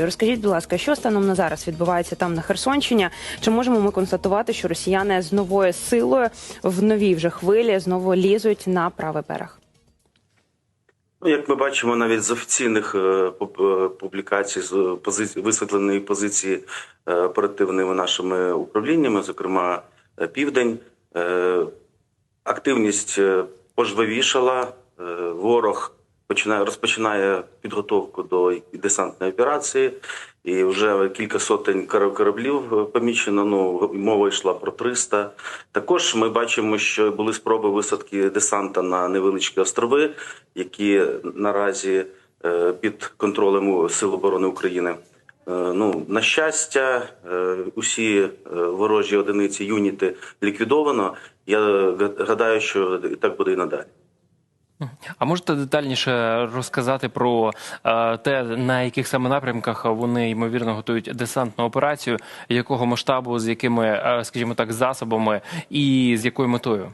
Розкажіть, будь ласка, що станом на зараз відбувається там на Херсонщині? Чи можемо ми констатувати, що росіяни з новою силою в новій вже хвилі знову лізуть на правий берег? Ну, як ми бачимо, навіть з офіційних е, е, публікацій з позиції висвітленої позиції е, оперативними нашими управліннями, зокрема е, Південь, е, активність е, пожвавішала. е, Ворог починає розпочинає підготовку до десантної операції, і вже кілька сотень кор- кораблів е, помічено. Ну мова йшла про 300. Також ми бачимо, що були спроби висадки десанта на невеличкі острови, які наразі е, під контролем Сил оборони України. Е, Ну, на щастя, усі ворожі одиниці юніти ліквідовано. Я га- гадаю, що так буде і надалі. А можете детальніше розказати про е, те, на яких саме напрямках вони ймовірно готують десантну операцію, якого масштабу, з якими, е, скажімо так, засобами і з якою метою?